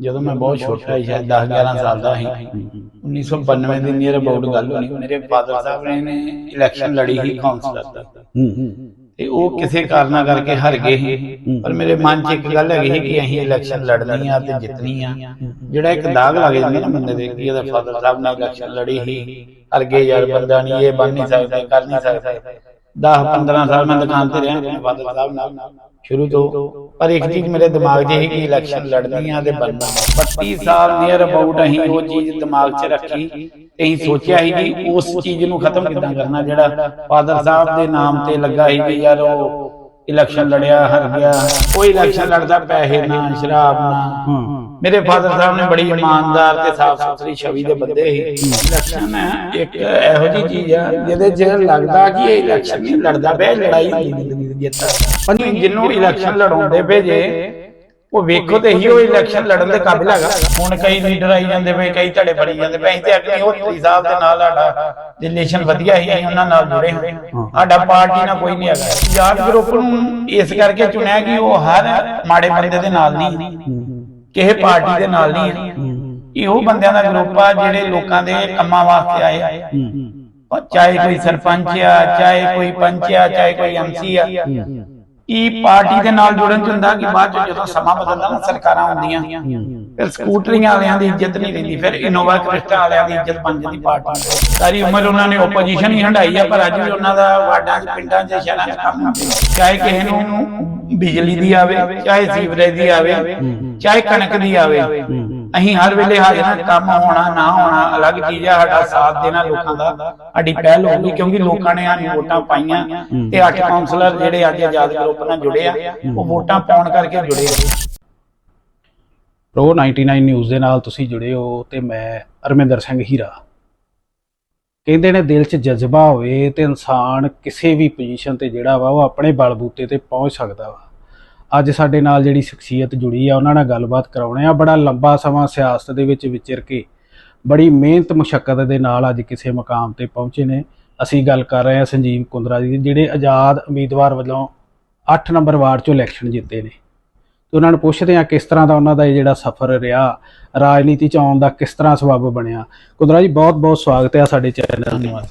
ਜਦੋਂ ਮੈਂ ਬਹੁਤ ਛੋਟਾ ਸੀ ਸ਼ਾਇਦ 10 11 ਸਾਲ ਦਾ ਸੀ। 1992 ਦੀ ਨੀਅਰ ਅਬਾਊਟ ਗੱਲ ਹੋਣੀ ਮੇਰੇ ਫਾਦਰ ਸਾਹਿਬ ਨੇ ਇਲੈਕਸ਼ਨ ਲੜੀ ਸੀ ਕਾਉਂਸਲਰ ਦਾ। ਹੂੰ ਹੂੰ ਤੇ ਉਹ ਕਿਸੇ ਕਾਰਨਾ ਕਰਕੇ ਹਾਰ ਗਏ ਸੀ। ਪਰ ਮੇਰੇ ਮਨ 'ਚ ਇੱਕ ਗੱਲ ਹੈਗੀ ਸੀ ਕਿ ਅਸੀਂ ਇਲੈਕਸ਼ਨ ਲੜਨੀ ਆ ਤੇ ਜਿੱਤਣੀ ਆ। ਜਿਹੜਾ ਇੱਕ ਦਾਗ ਲੱਗ ਜਾਂਦਾ ਨਾ ਬੰਦੇ ਦੇ ਕਿ ਇਹਦਾ ਫਾਦਰ ਸਾਹਿਬ ਨੇ ਇਲੈਕਸ਼ਨ ਲੜੀ ਸੀ। ਹਾਰ ਗਏ ਯਾਰ ਬੰਦਾ ਨਹੀਂ ਇਹ ਬਣ ਨਹੀਂ ਸਕਦਾ ਕਰ ਨਹੀਂ ਸਕਦਾ। 10 15 ਸਾਲ ਮੈਂ ਦੁਕਾਨ ਤੇ ਰਿਹਾ ਆਪਣੇ ਸਾਹਿਬ ਨਾਲ, ਸ਼ੁਰੂ ਤੋਂ। ਪਰ ਇੱਕ ਚੀਜ਼ ਮੇਰੇ ਦਿਮਾਗ 'ਚ ਸੀ ਕਿ ਇਲੈਕਸ਼ਨ ਲੜਨੀ ਆ ਤੇ ਬਣਨਾ। 25 ਸਾਲ ਨੀਅਰ ਅਬਾਊਟ ਅਸੀਂ ਉਹ ਚੀਜ਼ ਦਿਮਾਗ 'ਚ ਰੱਖੀ ਤੇ ਅਸੀਂ ਸੋਚਿਆ ਸੀ ਕਿ ਉਸ ਚੀਜ਼ ਨੂੰ ਖਤਮ ਕਿੱਦਾਂ ਕਰਨਾ, ਜਿਹੜਾ ਫਾਦਰ ਸਾਹਿਬ ਦੇ ਨਾਮ ਤੇ ਲੱਗਾ ਸੀ ਕਿ ਯਾਰ ਉਹ ਇਲੈਕਸ਼ਨ ਲੜਿਆ ਹਾਰ ਗਿਆ। ਕੋਈ ਇਲੈਕਸ਼ਨ ਲੜਦਾ ਪੈਸੇ ਨਾ, ਸ਼ਰਾਬ ਨਾ। ਮੇਰੇ ਫਾਦਰ ਸਾਹਿਬ ਨੇ ਬੜੀ ਇਮਾਨਦਾਰ ਤੇ ਸਾਫ਼ ਸੁਥਰੀ ਛਵੀ ਦੇ ਬੰਦੇ ਸੀ। ਇਲੈਕਸ਼ਨ ਇੱਕ ਇਹੋ ਜੀ ਚੀਜ਼ ਆ, ਜਿਹਦੇ 'ਚ ਲੱਗਦਾ ਕਿ ਇਹ ਇਲੈਕਸ਼ਨ ਨਹੀਂ ਲੜਦਾ ਪਿਆ ਲੜਾਈ ਹੁੰਦੀ ਜ਼ਿੰਦਗੀ ਜਿਹਨੂੰ ਇਲੈਕਸ਼ਨ ਲੜਾਉਂਦੇ ਪਏ ਜੇ ਉਹ ਵੇਖੋ ਤੇ ਹੀ ਉਹ ਇਲੈਕਸ਼ਨ ਲੜਨ ਦੇ ਕਾਬਿਲ ਹੈਗਾ। ਹੁਣ ਕਈ ਲੀਡਰ ਆਈ ਜਾਂਦੇ ਪਏ ਕਈ ਧੜੇ ਬਣੀ ਜਾਂਦੇ ਪਏ। ਅਸੀਂ ਤੇ ਅਗਲੀ ਉਹ ਤਰੀ ਸਾਹਿਬ ਦੇ ਨਾਲ ਸਾਡਾ ਰਿਲੇਸ਼ਨ ਵਧੀਆ ਹੀ ਅਸੀਂ ਉਹਨਾਂ ਨਾਲ ਜੁੜੇ ਹੋਏ ਸਾਡਾ ਪਾਰਟੀ ਨਾਲ ਕੋਈ ਨਹੀਂ ਹੈਗਾ। ਯਾਰ ਗਰੁੱਪ ਨੂੰ ਇਸ ਕਰਕੇ ਚੁਣਿਆ ਕਿ ਉਹ ਹਰ ਮਾੜੇ ਬੰਦੇ ਦੇ ਨਾਲ ਨਹੀਂ ਕਿਸੇ ਪਾਰਟੀ ਦੇ ਨਾਲ ਨਹੀਂ ਇਹ ਉਹ ਬੰਦਿਆਂ ਦਾ ਗਰੁੱਪ ਆ ਜਿਹੜੇ ਲੋਕਾਂ ਦੇ ਕੰਮਾਂ ਵਾਸਤੇ ਆਏ ਚਾਹੇ ਕੋਈ ਸਰਪੰਚ ਆ ਚਾਹੇ ਕੋਈ ਪੰਚ ਆ ਚਾਹੇ ਕੋਈ ਐਮਸੀ ਆ। ਇਹ ਪਾਰਟੀ ਦੇ ਨਾਲ ਜੁੜਨ ਚ ਹੁੰਦਾ ਕਿ ਬਾਅਦ ਚ ਜਦੋਂ ਸਮਾਂ ਬਦਲਦਾ ਨਾ ਸਰਕਾਰਾਂ ਹੁੰਦੀਆਂ। ਫਿਰ ਸਕੂਟਰੀਆਂ ਵਾਲਿਆਂ ਦੀ ਇੱਜ਼ਤ ਨਹੀਂ ਰਹਿੰਦੀ ਫਿਰ ਇਨੋਵਾ ਕ੍ਰਿਸਟਾ ਵਾਲਿਆਂ ਦੀ ਇੱਜ਼ਤ ਬਣ ਜਾਂਦੀ ਪਾਰਟੀ ਦੀ। ਸਾਰੀ ਉਮਰ ਉਹਨਾਂ ਨੇ ਆਪੋਜੀਸ਼ਨ ਹੀ ਹੰਡਾਈ ਆ ਪਰ ਅੱਜ ਵੀ ਉਹਨਾਂ ਦਾ ਵਾਰਡਾਂ 'ਚ ਪਿੰਡਾਂ 'ਚ ਸ਼ਹਿਰਾਂ 'ਚ ਕੰਮ ਹੁੰਦੇ ਚਾਹੇ ਕਿਸੇ ਨੂੰ ਬਿਜਲੀ ਦੀ ਆਵੇ ਚਾਹੇ ਸੀਵਰੇਜ ਦੀ ਆਵੇ ਚਾਹੇ ਕਣਕ ਦੀ ਆਵੇ। ਅਸੀਂ ਹਰ ਵੇਲੇ ਹਾਜ਼ਰ ਹਾਂ ਕੰਮ ਹੋਣਾ ਨਾ ਹੋਣਾ ਅਲੱਗ ਚੀਜ਼ ਆ ਸਾਡਾ ਸਾਥ ਦੇਣਾ ਲੋਕਾਂ ਦਾ ਸਾਡੀ ਪਹਿਲ ਹੋਊਗੀ ਕਿਉਂਕਿ ਲੋਕਾਂ ਨੇ ਸਾਨੂੰ ਵੋਟਾਂ ਪਾਈਆਂ ਤੇ ਅੱਠ ਕਾਉਂਸਲਰ ਜਿਹੜੇ ਅੱਜ ਆਜ਼ਾਦ ਗਰੁੱਪ ਨਾਲ ਜੁੜੇ ਆ ਉਹ ਵੋਟਾਂ ਪਾਉਣ ਕਰਕੇ ਜੁੜੇ ਆ। ਪ੍ਰੋ 99 ਨਿਊਜ਼ ਦੇ ਨਾਲ ਤੁਸੀਂ ਜੁੜੇ ਹੋ ਤੇ ਮੈਂ ਅਰਮਿੰਦਰ ਸਿੰਘ ਹੀਰਾ। ਕਹਿੰਦੇ ਨੇ ਦਿਲ 'ਚ ਜਜ਼ਬਾ ਹੋਵੇ ਤੇ ਇਨਸਾਨ ਕਿਸੇ ਵੀ ਪੋਜੀਸ਼ਨ ਤੇ ਜਿਹੜਾ ਵਾ ਉਹ ਆਪਣੇ ਬਲਬੂਤੇ ਤੇ ਪਹੁੰਚ ਸਕਦਾ ਵਾ। ਅੱਜ ਸਾਡੇ ਨਾਲ ਜਿਹੜੀ ਸ਼ਖਸੀਅਤ ਜੁੜੀ ਆ ਉਹਨਾਂ ਨਾਲ ਗੱਲਬਾਤ ਕਰਾਉਣੇ ਆ। ਬੜਾ ਲੰਬਾ ਸਮਾਂ ਸਿਆਸਤ ਦੇ ਵਿੱਚ ਵਿਚਰ ਕੇ ਬੜੀ ਮਿਹਨਤ ਮੁਸ਼ਕਲ ਦੇ ਨਾਲ ਅੱਜ ਕਿਸੇ ਮਕਾਮ ਤੇ ਪਹੁੰਚੇ ਨੇ। ਅਸੀਂ ਗੱਲ ਕਰ ਰਹੇ ਹਾਂ ਸੰਜੀਵ ਕੁੰਦਰਾ ਜੀ ਦੀ, ਜਿਹੜੇ ਆਜ਼ਾਦ ਉਮੀਦਵਾਰ ਵੱਲੋਂ 8 ਨੰਬਰ ਵਾਰਡ 'ਚੋਂ ਇਲੈਕਸ਼ਨ ਜਿੱਤੇ ਨੇ। ਤੇ ਉਹਨਾਂ ਨੂੰ ਪੁੱਛਦੇ ਆ ਕਿਸ ਤਰ੍ਹਾਂ ਦਾ ਉਹਨਾਂ ਦਾ ਇਹ ਜਿਹੜਾ ਸਫ਼ਰ ਰਿਹਾ ਰਾਜਨੀਤੀ ਚ ਆਉਣ ਦਾ ਕਿਸ ਤਰ੍ਹਾਂ ਸਬਬ ਬਣਿਆ। ਕੁਦਰਾ ਜੀ ਬਹੁਤ ਬਹੁਤ ਸਵਾਗਤ ਹੈ ਸਾਡੇ ਚੈਨਲ ਧੰਨਵਾਦ।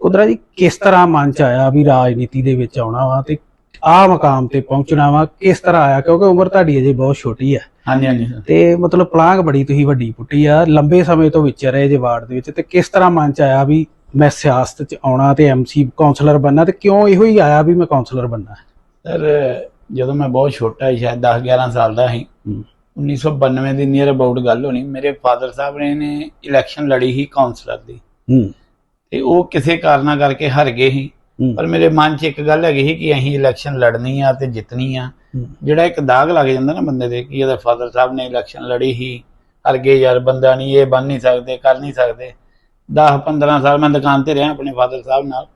ਕੁਦਰਾ ਜੀ ਕਿਸ ਤਰ੍ਹਾਂ ਮਨ ਚ ਆਇਆ ਵੀ ਰਾਜਨੀਤੀ ਦੇ ਵਿੱਚ ਆਉਣਾ ਵਾ ਤੇ ਆਹ ਮਕਾਮ ਤੇ ਪਹੁੰਚਣਾ ਵਾ ਕਿਸ ਤਰ੍ਹਾਂ ਆਇਆ ਕਿਉਂਕਿ ਉਮਰ ਤੁਹਾਡੀ ਅਜੇ ਬਹੁਤ ਛੋਟੀ ਹੈ ਹਾਂਜੀ ਹਾਂਜੀ ਸਰ। ਤੇ ਮਤਲਬ ਪਲਾਂਗ ਬੜੀ ਤੁਸੀਂ ਵੱਡੀ ਪੁੱਟੀ ਆ ਲੰਬੇ ਸਮੇਂ ਤੋਂ ਵਿਚਰ ਰਹੇ ਜੇ ਵਾਰਡ ਦੇ ਵਿੱਚ ਤੇ ਕਿਸ ਤਰ੍ਹਾਂ ਮਨ ਚ ਆਇਆ ਵੀ ਮੈਂ ਸਿਆਸਤ ਚ ਆਉਣਾ ਤੇ ਐਮਸੀ ਕਾਉਂਸਲਰ ਬਣਨਾ ਤੇ ਕਿਉਂ ਇਹੋ ਹੀ ਆਇਆ ਵੀ ਮੈਂ ਕਾਉਂਸਲਰ ਬਣਨਾ ਸਰ ਜਦੋਂ ਮੈਂ ਬਹੁਤ ਛੋਟਾ ਸੀ ਸ਼ਾਇਦ 10 11 ਸਾਲ ਦਾ ਸੀ ਹੂੰ। 1992 ਦੀ ਨੀਅਰ ਅਬਾਊਟ ਗੱਲ ਹੋਣੀ ਮੇਰੇ ਫਾਦਰ ਸਾਹਿਬ ਨੇ ਨੇ ਇਲੈਕਸ਼ਨ ਲੜੀ ਸੀ ਕਾਉਂਸਲਰ ਦੀ ਹੂੰ ਤੇ ਉਹ ਕਿਸੇ ਕਾਰਨਾ ਕਰਕੇ ਹਾਰ ਗਏ ਸੀ। ਪਰ ਮੇਰੇ ਮਨ 'ਚ ਇੱਕ ਗੱਲ ਹੈਗੀ ਸੀ ਕਿ ਅਸੀਂ ਇਲੈਕਸ਼ਨ ਲੜਨੀ ਆ ਤੇ ਜਿੱਤਣੀ ਆ। ਹੂੰ। ਜਿਹੜਾ ਇੱਕ ਦਾਗ ਲੱਗ ਜਾਂਦਾ ਨਾ ਬੰਦੇ ਦੇ ਕਿ ਇਹਦਾ ਫਾਦਰ ਸਾਹਿਬ ਨੇ ਇਲੈਕਸ਼ਨ ਲੜੀ ਸੀ ਹਾਰ ਗਏ ਯਾਰ ਬੰਦਾ ਨਹੀਂ ਇਹ ਬਣ ਨਹੀਂ ਸਕਦੇ ਕਰ ਨਹੀਂ ਸਕਦੇ। 10 15 ਸਾਲ ਮੈਂ ਦੁਕਾਨ ਤੇ ਰਿਹਾ ਆਪਣੇ ਫਾਦਰ ਸਾਹਿਬ ਨਾਲ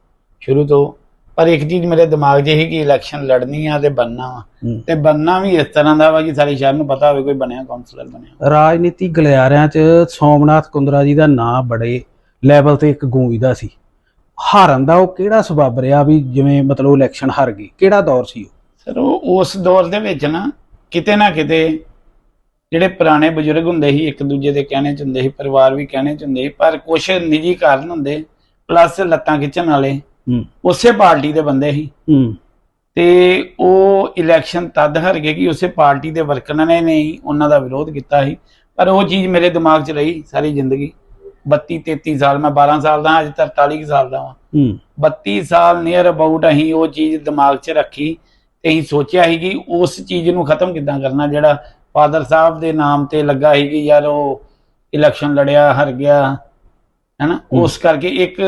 ਸ਼ੁਰੂ ਤੋਂ। ਪਰ ਇੱਕ ਚੀਜ਼ ਮੇਰੇ ਦਿਮਾਗ 'ਚ ਸੀ ਕਿ ਇਲੈਕਸ਼ਨ ਲੜਨੀ ਆ ਤੇ ਬਣਨਾ ਵਾ। ਹੂੰ। ਤੇ ਬਣਨਾ ਵੀ ਇਸ ਤਰ੍ਹਾਂ ਦਾ ਵਾ ਕਿ ਸਾਰੀ ਸ਼ਹਿਰ ਨੂੰ ਪਤਾ ਹੋਵੇ ਕੋਈ ਬਣਿਆ ਕਾਉਂਸਲਰ ਬਣਿਆ। ਰਾਜਨੀਤੀ ਗਲਿਆਰਿਆਂ 'ਚ ਸੋਮਨਾਥ ਕੁੰਦਰਾ ਜੀ ਦਾ ਨਾਂ ਬੜੇ ਲੈਵਲ ਤੇ ਇੱਕ ਗੂੰਜਦਾ ਸੀ। ਹਾਰਨ ਦਾ ਉਹ ਕਿਹੜਾ ਸਬਬ ਰਿਹਾ ਵੀ ਜਿਵੇਂ ਮਤਲਬ ਇਲੈਕਸ਼ਨ ਹਾਰ ਗਈ? ਕਿਹੜਾ ਦੌਰ ਸੀ ਉਹ? ਸਰ ਉਹ ਉਸ ਦੌਰ ਦੇ ਵਿੱਚ ਨਾ ਕਿਤੇ ਨਾ ਕਿਤੇ ਜਿਹੜੇ ਪੁਰਾਣੇ ਬਜ਼ੁਰਗ ਹੁੰਦੇ ਸੀ ਇੱਕ ਦੂਜੇ ਦੇ ਕਹਿਣੇ ਚ ਹੁੰਦੇ ਸੀ ਪਰਿਵਾਰ ਵੀ ਕਹਿਣੇ ਚ ਹੁੰਦੇ ਸੀ ਪਰ ਕੁਝ ਨਿੱਜੀ ਕਾਰਨ ਹੁੰਦੇ ਪਲੱਸ ਲੱਤਾਂ ਖਿੱਚਣ ਵਾਲੇ ਹੂੰ। ਉਸੇ ਪਾਰਟੀ ਦੇ ਬੰਦੇ ਸੀ। ਹੂੰ। ਤੇ ਉਹ ਇਲੈਕਸ਼ਨ ਤਦ ਹਾਰ ਗਏ ਕਿ ਉਸੇ ਪਾਰਟੀ ਦੇ ਵਰਕਰਾਂ ਨੇ ਨਹੀਂ ਉਹਨਾਂ ਦਾ ਵਿਰੋਧ ਕੀਤਾ ਸੀ। ਪਰ ਉਹ ਚੀਜ਼ ਮੇਰੇ ਦਿਮਾਗ 'ਚ ਰਹੀ ਸਾਰੀ ਜ਼ਿੰਦਗੀ। 32 33 ਸਾਲ ਮੈਂ 12 ਸਾਲ ਦਾ ਅੱਜ 43 ਕੁ ਸਾਲ ਦਾ ਹਾਂ ਹੂੰ। 32 ਸਾਲ ਨੀਅਰ ਅਬਾਊਟ ਅਸੀਂ ਉਹ ਚੀਜ਼ ਦਿਮਾਗ 'ਚ ਰੱਖੀ ਤੇ ਅਸੀਂ ਸੋਚਿਆ ਸੀ ਕਿ ਉਸ ਚੀਜ਼ ਨੂੰ ਖਤਮ ਕਿੱਦਾਂ ਕਰਨਾ ਜਿਹੜਾ ਫਾਦਰ ਸਾਹਿਬ ਦੇ ਨਾਮ ਤੇ ਲੱਗਾ ਸੀ ਕਿ ਯਾਰ ਉਹ ਇਲੈਕਸ਼ਨ ਲੜਿਆ ਹਾਰ ਗਿਆ ਹੈਨਾ? ਉਸ ਕਰਕੇ ਇੱਕ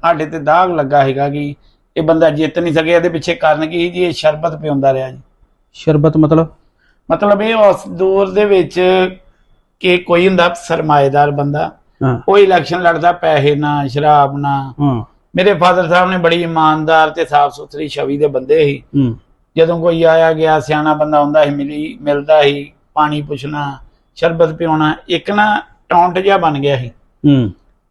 ਸਾਡੇ ਤੇ ਦਾਗ ਲੱਗਾ ਹੈਗਾ ਕਿ ਇਹ ਬੰਦਾ ਜਿੱਤ ਨਹੀਂ ਸਕਿਆ ਇਹਦੇ ਪਿੱਛੇ ਕਾਰਨ ਕੀ ਸੀ ਜੀ? ਇਹ ਸ਼ਰਬਤ ਪਿਉਂਦਾ ਰਿਹਾ ਜੀ। ਸ਼ਰਬਤ ਮਤਲਬ? ਮਤਲਬ ਇਹ ਉਸ ਦੌਰ ਦੇ ਵਿੱਚ ਕਿ ਕੋਈ ਹੁੰਦਾ ਸਰਮਾਏਦਾਰ ਬੰਦਾ ਉਹ ਇਲੈਕਸ਼ਨ ਲੜਦਾ ਪੈਸੇ ਨਾਲ ਸ਼ਰਾਬ ਨਾਲ ਹਾਂ। ਮੇਰੇ ਫਾਦਰ ਸਾਹਿਬ ਨੇ ਬੜੀ ਇਮਾਨਦਾਰ ਤੇ ਸਾਫ਼ ਸੁਥਰੀ ਛਵੀ ਦੇ ਬੰਦੇ ਸੀ। ਜਦੋਂ ਕੋਈ ਆਇਆ ਗਿਆ ਸਿਆਣਾ ਬੰਦਾ ਹੁੰਦਾ ਸੀ ਮਿਲੀ ਮਿਲਦਾ ਸੀ ਪਾਣੀ ਪੁੱਛਣਾ ਸ਼ਰਬਤ ਪਿਉਣਾ ਇੱਕ ਨਾ ਟੌਂਟ ਜਿਹਾ ਬਣ ਗਿਆ ਸੀ।